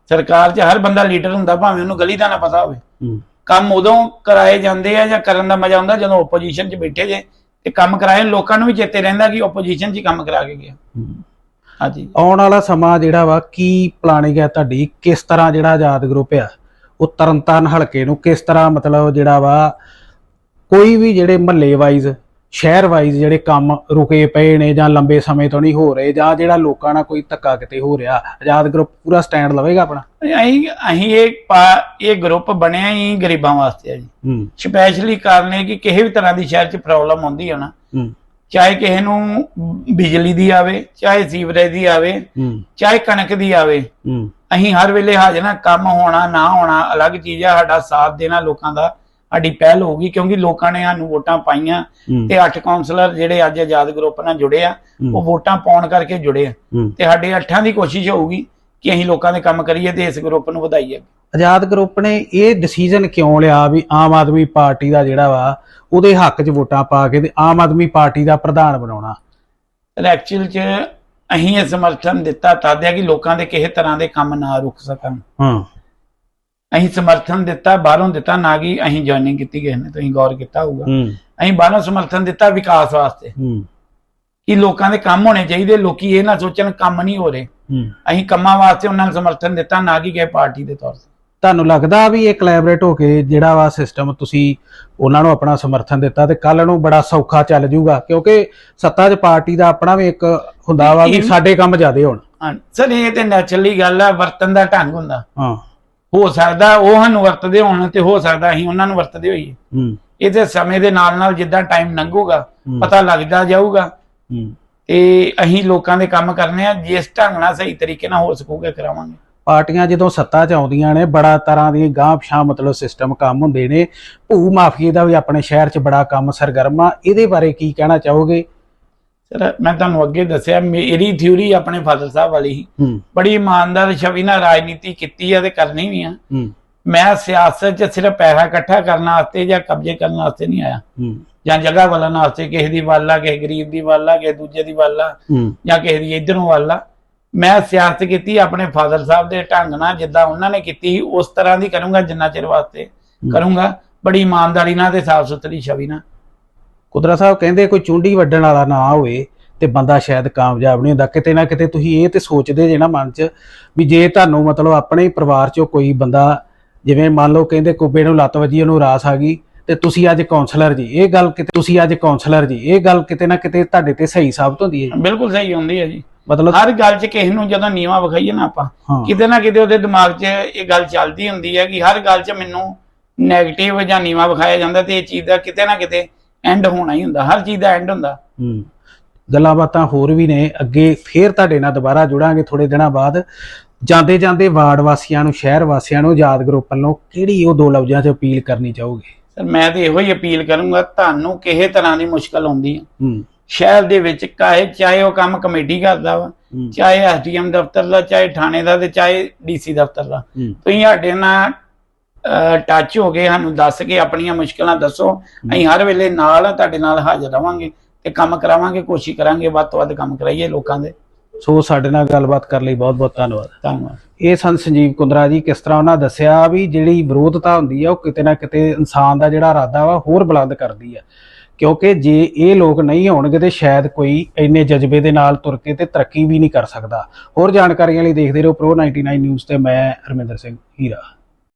ਸਰਕਾਰ 'ਚ ਹਰ ਬੰਦਾ ਲੀਡਰ ਹੁੰਦਾ ਭਾਵੇਂ ਉਹਨੂੰ ਗਲੀ ਦਾ ਨਾ ਪਤਾ ਹੋਵੇ। ਹੂੰ। ਕੰਮ ਉਦੋਂ ਕਰਾਏ ਜਾਂਦੇ ਆ ਜਾਂ ਕਰਨ ਦਾ ਮਜ਼ਾ ਆਉਂਦਾ ਜਦੋਂ ਓਪੋਜੀਸ਼ਨ 'ਚ ਬੈਠੇ ਜੇ ਤੇ ਕੰਮ ਕਰਾਏ ਲੋਕਾਂ ਨੂੰ ਵੀ ਚੇਤੇ ਰਹਿੰਦਾ ਕਿ ਓਪੋਜੀਸ਼ਨ 'ਚ ਹੀ ਕੰਮ ਕਰਾ ਕੇ ਗਿਆ। ਹੂੰ। ਹਾਂਜੀ। ਆਉਣ ਵਾਲਾ ਸਮਾਂ ਜਿਹੜਾ ਵਾ ਕੀ ਪਲਾਨਿੰਗ ਹੈ ਤੁਹਾਡੀ? ਕਿਸ ਤਰ੍ਹਾਂ ਜਿਹੜਾ ਆਜ਼ਾਦ ਗਰੁੱਪ ਆ ਉਹ ਤਰਨਤਾਰਨ ਹਲਕੇ ਨੂੰ ਕਿਸ ਤਰ੍ਹਾਂ ਮਤਲਬ ਜਿਹੜਾ ਵਾ ਕੋਈ ਵੀ ਜਿਹੜੇ ਮਹੱਲੇ ਵਾਈਜ਼ ਸ਼ਹਿਰ ਵਾਈਜ਼ ਜਿਹੜੇ ਕੰਮ ਰੁਕੇ ਪਏ ਨੇ ਜਾਂ ਲੰਬੇ ਸਮੇਂ ਤੋਂ ਨਹੀਂ ਹੋ ਰਹੇ ਜਾਂ ਜਿਹੜਾ ਲੋਕਾਂ ਨਾਲ ਕੋਈ ਧੱਕਾ ਕਿਤੇ ਹੋ ਰਿਹਾ ਆਜ਼ਾਦ ਗਰੁੱਪ ਪੂਰਾ ਸਟੈਂਡ ਲਵੇਗਾ ਆਪਣਾ? ਅਸੀਂ ਅਸੀਂ ਇਹ ਇਹ ਗਰੁੱਪ ਬਣਿਆ ਹੀ ਗਰੀਬਾਂ ਵਾਸਤੇ ਆ ਜੀ। ਹੂੰ। ਸਪੈਸ਼ਲੀ ਕਾਰਨ ਇਹ ਕਿ ਕਿਸੇ ਵੀ ਤਰ੍ਹਾਂ ਦੀ ਸ਼ਹਿਰ 'ਚ ਪ੍ਰੋਬਲਮ ਹੁੰਦੀ ਹੈ ਨਾ ਹੂੰ। ਚਾਹੇ ਕਿਸੇ ਨੂੰ ਬਿਜਲੀ ਦੀ ਆਵੇ ਚਾਹੇ ਸੀਵਰੇਜ ਦੀ ਆਵੇ ਹੂੰ। ਚਾਹੇ ਕਣਕ ਦੀ ਆਵੇ ਹੂੰ। ਅਸੀਂ ਹਰ ਵੇਲੇ ਹਾਜ਼ਰ ਹਾਂ ਕੰਮ ਹੋਣਾ ਨਾ ਹੋਣਾ ਅਲੱਗ ਚੀਜ਼ ਆ ਸਾਡਾ ਸਾਥ ਦੇਣਾ ਲੋਕਾਂ ਦਾ। ਸਾਡੀ ਪਹਿਲ ਹੋਊਗੀ ਕਿਉਂਕਿ ਲੋਕਾਂ ਨੇ ਸਾਨੂੰ ਵੋਟਾਂ ਪਾਈਆਂ ਤੇ ਅੱਠ ਕਾਉਂਸਲਰ ਜਿਹੜੇ ਅੱਜ ਆਜ਼ਾਦ ਗਰੁੱਪ ਨਾਲ ਜੁੜੇ ਆ। ਉਹ ਵੋਟਾਂ ਪਾਉਣ ਕਰਕੇ ਜੁੜੇ ਆ। ਤੇ ਸਾਡੇ ਅੱਠਾਂ ਦੀ ਕੋਸ਼ਿਸ਼ ਹੋਊਗੀ ਕਿ ਅਸੀਂ ਲੋਕਾਂ ਦੇ ਕੰਮ ਕਰੀਏ ਤੇ ਇਸ ਗਰੁੱਪ ਨੂੰ ਵਧਾਈਏ। ਆਜ਼ਾਦ ਗਰੁੱਪ ਨੇ ਇਹ ਡਿਸੀਜਨ ਕਿਉਂ ਲਿਆ ਵੀ ਆਮ ਆਦਮੀ ਪਾਰਟੀ ਦਾ ਜਿਹੜਾ ਵਾ ਉਹਦੇ ਹੱਕ 'ਚ ਵੋਟਾਂ ਪਾ ਕੇ ਤੇ ਆਮ ਆਦਮੀ ਪਾਰਟੀ ਦਾ ਪ੍ਰਧਾਨ ਬਣਾਉਣਾ? ਐਕਚੁਅਲ ਚ ਅਸੀਂ ਇਹ ਸਮਰਥਨ ਦਿੱਤਾ ਹੈ ਕਿ ਲੋਕਾਂ ਦੇ ਕਿਸੇ ਤਰ੍ਹਾਂ ਦੇ ਕੰਮ ਨਾ ਰੁਕ ਸਕਣ। ਹਾਂ। ਅਸੀਂ ਸਮਰਥਨ ਦਿੱਤਾ ਬਾਹਰੋਂ ਦਿੱਤਾ ਨਾ ਕਿ ਅਸੀਂ ਜੁਆਇਨਿੰਗ ਕੀਤੀ ਕਿਸੇ ਨੇ ਤੁਸੀਂ ਗੌਰ ਕੀਤਾ ਹੋਊਗਾ ਹੂੰ ਅਸੀਂ ਬਾਹਰੋਂ ਸਮਰਥਨ ਦਿੱਤਾ ਵਿਕਾਸ ਵਾਸਤੇ ਹੂੰ ਕਿ ਲੋਕਾਂ ਦੇ ਕੰਮ ਹੋਣੇ ਚਾਹੀਦੇ ਲੋਕੀ ਇਹ ਨਾ ਸੋਚਣ ਕੰਮ ਨਹੀਂ ਹੋ ਰਹੇ ਹੂੰ ਅਸੀਂ ਕੰਮਾਂ ਵਾਸਤੇ ਉਹਨਾਂ ਨੂੰ ਸਮਰਥਨ ਦਿੱਤਾ ਨਾ ਕਿ ਕਿਸੇ ਪਾਰਟੀ ਦੇ ਤੌਰ ਤੇ ਤੁਹਾਨੂੰ ਲੱਗਦਾ ਵੀ ਇਹ ਕੋਲੈਬੋਰੇਟ ਹੋ ਕੇ ਜਿਹੜਾ ਵਾ ਸਿਸਟਮ ਤੁਸੀਂ ਉਹਨਾਂ ਨੂੰ ਆਪਣਾ ਸਮਰਥਨ ਦਿੱਤਾ ਤੇ ਕੱਲ ਨੂੰ ਬੜਾ ਸੌਖਾ ਚੱਲ ਜਾਊਗਾ ਕਿਉਂਕਿ ਸੱਤਾ 'ਚ ਪਾਰਟੀ ਦਾ ਆਪਣਾ ਵੀ ਇੱਕ ਹੁੰਦਾ ਵਾ ਵੀ ਸਾਡੇ ਕੰਮ ਜ਼ਿਆਦੇ ਹੋਣ ਹਾਂ ਸਰ ਇਹ ਤੇ ਨੈਚੁਰਲੀ ਗੱਲ ਆ ਵਰਤਨ ਦਾ ਢੰਗ ਹੁੰਦਾ ਹਾਂ ਹੋ ਸਕਦਾ ਉਹ ਸਾਨੂੰ ਵਰਤਦੇ ਹੋਣ ਤੇ ਹੋ ਸਕਦਾ ਅਸੀਂ ਉਹਨਾਂ ਨੂੰ ਵਰਤਦੇ ਹੋਈਏ। ਹੂੰ। ਇਹ ਤੇ ਸਮੇਂ ਦੇ ਨਾਲ ਨਾਲ ਜਿੱਦਾਂ ਟਾਈਮ ਲੰਘੂਗਾ। ਪਤਾ ਲੱਗਦਾ ਜਾਊਗਾ। ਹੂੰ। ਤੇ ਅਸੀਂ ਲੋਕਾਂ ਦੇ ਕੰਮ ਕਰਨੇ ਆ ਜਿਸ ਢੰਗ ਨਾਲ ਸਹੀ ਤਰੀਕੇ ਨਾਲ ਹੋ ਸਕੂਗਾ ਕਰਾਵਾਂਗੇ। ਪਾਰਟੀਆਂ ਜਦੋਂ ਸੱਤਾ 'ਚ ਆਉਂਦੀਆਂ ਨੇ ਬੜਾ ਤਰ੍ਹਾਂ ਦੀ ਗਾਂਹ ਪਛਾਂ ਮਤਲਬ ਸਿਸਟਮ ਕੰਮ ਹੁੰਦੇ ਨੇ। ਭੂ ਮਾਫੀਏ ਦਾ ਵੀ ਆਪਣੇ ਸ਼ਹਿਰ 'ਚ ਬੜਾ ਕੰਮ ਸਰਗਰਮ ਇਹਦੇ ਬਾਰੇ ਕੀ ਕਹਿਣਾ ਚਾਹੋਗੇ? ਮੈਂ ਤੁਹਾਨੂੰ ਅੱਗੇ ਦੱਸਿਆ ਮੇਰੀ ਥਿਊਰੀ ਆਪਣੇ ਫਾਦਰ ਸਾਹਿਬ ਵਾਲੀ ਸੀ। ਬੜੀ ਇਮਾਨਦਾਰ ਛਵੀ ਨਾਲ ਰਾਜਨੀਤੀ ਕੀਤੀ ਆ ਤੇ ਕਰਨੀ ਵੀ ਆ। ਮੈਂ ਸਿਆਸਤ 'ਚ ਸਿਰਫ ਪੈਸਾ ਇਕੱਠਾ ਕਰਨ ਵਾਸਤੇ ਜਾਂ ਕਬਜ਼ੇ ਕਰਨ ਵਾਸਤੇ ਨਹੀਂ ਆਇਆ। ਜਾਂ ਜਗ੍ਹਾ ਵੱਲਣ ਵਾਸਤੇ ਕਿਸੇ ਦੀ ਵੱਲ ਕਿਸੇ ਗਰੀਬ ਦੀ ਵੱਲ ਕਿਸੇ ਦੂਜੇ ਦੀ ਵੱਲ ਜਾਂ ਕਿਸੇ ਦੀ ਇਧਰੋਂ ਵੱਲ ਮੈਂ ਸਿਆਸਤ ਕੀਤੀ ਆਪਣੇ ਫਾਦਰ ਸਾਹਿਬ ਦੇ ਢੰਗ ਨਾਲ ਜਿੱਦਾਂ ਉਹਨਾਂ ਨੇ ਕੀਤੀ ਸੀ, ਉਸ ਤਰ੍ਹਾਂ ਦੀ ਕਰੂੰਗਾ ਜਿੰਨਾ ਚਿਰ ਵਾਸਤੇ ਕਰੂੰਗਾ। ਬੜੀ ਇਮਾਨਦਾਰੀ ਨਾਲ ਤੇ ਸਾਫ਼ ਸੁਥਰੀ ਛਵੀ ਨਾਲ। ਕੁਦਰਾ ਸਾਹਿਬ ਕਹਿੰਦੇ ਕੋਈ ਚੁੰਡੀ ਵੱਢਣ ਵਾਲਾ ਨਾ ਹੋਵੇ ਤੇ ਬੰਦਾ ਸ਼ਾਇਦ ਕਾਮਯਾਬ ਨਹੀਂ ਹੁੰਦਾ। ਕਿਤੇ ਨਾ ਕਿਤੇ ਤੁਸੀਂ ਇਹ ਤੇ ਸੋਚਦੇ ਜੇ ਨਾ ਮਨ 'ਚ ਵੀ ਜੇ ਤੁਹਾਨੂੰ ਮਤਲਬ ਆਪਣੇ ਪਰਿਵਾਰ 'ਚੋਂ ਕੋਈ ਬੰਦਾ ਜਿਵੇਂ ਮੰਨ ਲਓ ਕਹਿੰਦੇ ਕੁੱਬੇ ਨੂੰ ਲੱਤ ਵੱਜੀ ਉਹਨੂੰ ਰਾਸ ਆ ਗਈ ਤੇ ਤੁਸੀਂ ਅੱਜ ਕਾਉਂਸਲਰ ਜੀ ਇਹ ਗੱਲ ਕਿਤੇ ਤੁਸੀਂ ਅੱਜ ਕਾਉਂਸਲਰ ਜੀ ਇਹ ਗੱਲ ਕਿਤੇ ਨਾ ਕਿਤੇ ਤੁਹਾਡੇ ਤੇ ਸਹੀ ਸਾਬਤ ਹੁੰਦੀ ਹੈ ਜੀ। ਬਿਲਕੁਲ ਸਹੀ ਹੁੰਦੀ ਹੈ ਜੀ। ਮਤਲਬ ਹਰ ਗੱਲ 'ਚ ਕਿਸੇ ਨੂੰ ਜਦੋਂ ਨੀਵਾ ਵਿਖਾਈਏ ਨਾ ਆਪਾਂ ਕਿਤੇ ਨਾ ਕਿਤੇ ਉਹਦੇ ਦਿਮਾਗ 'ਚ ਇਹ ਗੱਲ ਚੱਲਦੀ ਹੁੰਦੀ ਹੈ ਕਿ ਹਰ ਗੱਲ 'ਚ ਮੈਨੂੰ 네ਗੇਟਿਵ ਜਾਂ ਨੀਵਾ ਵਿਖਾਇਆ ਜਾਂਦਾ ਤੇ ਇਹ ਚੀਜ਼ ਦਾ ਕਿਤੇ ਨਾ ਕਿਤੇ ਐਂਡ ਹੋਣਾ ਹੀ ਹੁੰਦਾ ਹਰ ਚੀਜ਼ ਦਾ ਐਂਡ ਹੁੰਦਾ। ਹੂੰ। ਗੱਲਾਂ ਬਾਤਾਂ ਹੋਰ ਵੀ ਨੇ। ਅੱਗੇ ਫੇਰ ਤੁਹਾਡੇ ਨਾਲ ਦੁਬਾਰਾ ਜੁੜਾਂਗੇ ਥੋੜੇ ਦਿਨਾਂ ਬਾਅਦ। ਜਾਂਦੇ ਜਾਂਦੇ ਵਾਰਡ ਵਾਸੀਆਂ ਨੂੰ ਸ਼ਹਿਰ ਵਾਸੀਆਂ ਨੂੰ ਆਜ਼ਾਦ ਗਰੁੱਪ ਵੱਲੋਂ ਕਿਹੜੀ ਉਹ ਦੋ ਲਫ਼ਜ਼ਾਂ 'ਚ ਅਪੀਲ ਕਰਨੀ ਚਾਹੋਗੇ? ਸਰ ਮੈਂ ਤੇ ਇਹੋ ਹੀ ਅਪੀਲ ਕਰੂੰਗਾ ਤੁਹਾਨੂੰ ਕਿਸੇ ਤਰ੍ਹਾਂ ਦੀ ਮੁਸ਼ਕਲ ਆਉਂਦੀ ਹੈ। ਸ਼ਹਿਰ ਦੇ ਵਿੱਚ ਕਾਹੇ ਚਾਹੇ ਉਹ ਕੰਮ ਕਮੇਟੀ ਕਰਦਾ ਵਾ ਚਾਹੇ ਐਸਡੀਐਮ ਦਫ਼ਤਰ ਦਾ ਚਾਹੇ ਥਾਣੇ ਦਾ ਤੇ ਚਾਹੇ ਡੀਸੀ ਦਫ਼ਤਰ ਦਾ। ਤੁਸੀਂ ਸਾਡੇ ਨਾਲ ਟੱਚ ਹੋ ਗਏ ਸਾਨੂੰ ਦੱਸ ਕੇ ਆਪਣੀਆਂ ਮੁਸ਼ਕਲਾਂ ਦੱਸੋ। ਅਸੀਂ ਹਰ ਵੇਲੇ ਨਾਲ ਤੁਹਾਡੇ ਨਾਲ ਹਾਜ਼ਰ ਰਵਾਂਗੇ। ਤੇ ਕੰਮ ਕਰਾਵਾਂਗੇ ਕੋਸ਼ਿਸ਼ ਕਰਾਂਗੇ ਵੱਧ ਤੋਂ ਵੱਧ ਕੰਮ ਕਰਾਈਏ ਲੋਕਾਂ ਦੇ। ਸੋ ਸਾਡੇ ਨਾਲ ਗੱਲਬਾਤ ਕਰਨ ਲਈ ਬਹੁਤ ਬਹੁਤ ਧੰਨਵਾਦ। ਧੰਨਵਾਦ। ਇਹ ਸਨ ਸੰਜੀਵ ਕੁੰਦਰਾ ਜੀ ਕਿਸ ਤਰ੍ਹਾਂ ਉਹਨਾਂ ਦੱਸਿਆ ਵੀ ਜਿਹੜੀ ਵਿਰੋਧਤਾ ਹੁੰਦੀ ਆ ਉਹ ਕਿਤੇ ਨਾ ਕਿਤੇ ਇਨਸਾਨ ਦਾ ਜਿਹੜਾ ਇਰਾਦਾ ਵਾ ਹੋਰ ਬੁਲੰਦ ਕਰਦੀ ਆ। ਕਿਉਂਕਿ ਜੇ ਇਹ ਲੋਕ ਨਹੀਂ ਹੋਣਗੇ ਤੇ ਸ਼ਾਇਦ ਕੋਈ ਇੰਨੇ ਜਜ਼ਬੇ ਦੇ ਨਾਲ ਤੁਰ ਕੇ ਤੇ ਤਰੱਕੀ ਵੀ ਨਹੀਂ ਕਰ ਸਕਦਾ। ਹੋਰ ਜਾਣਕਾਰੀਆਂ ਲਈ ਦੇਖਦੇ ਰਹੋ ਪ੍ਰੋ 99 ਨਿਊਜ਼ ਤੇ ਮੈਂ ਹਰਮਿੰਦਰ ਸਿੰਘ ਹੀਰਾ।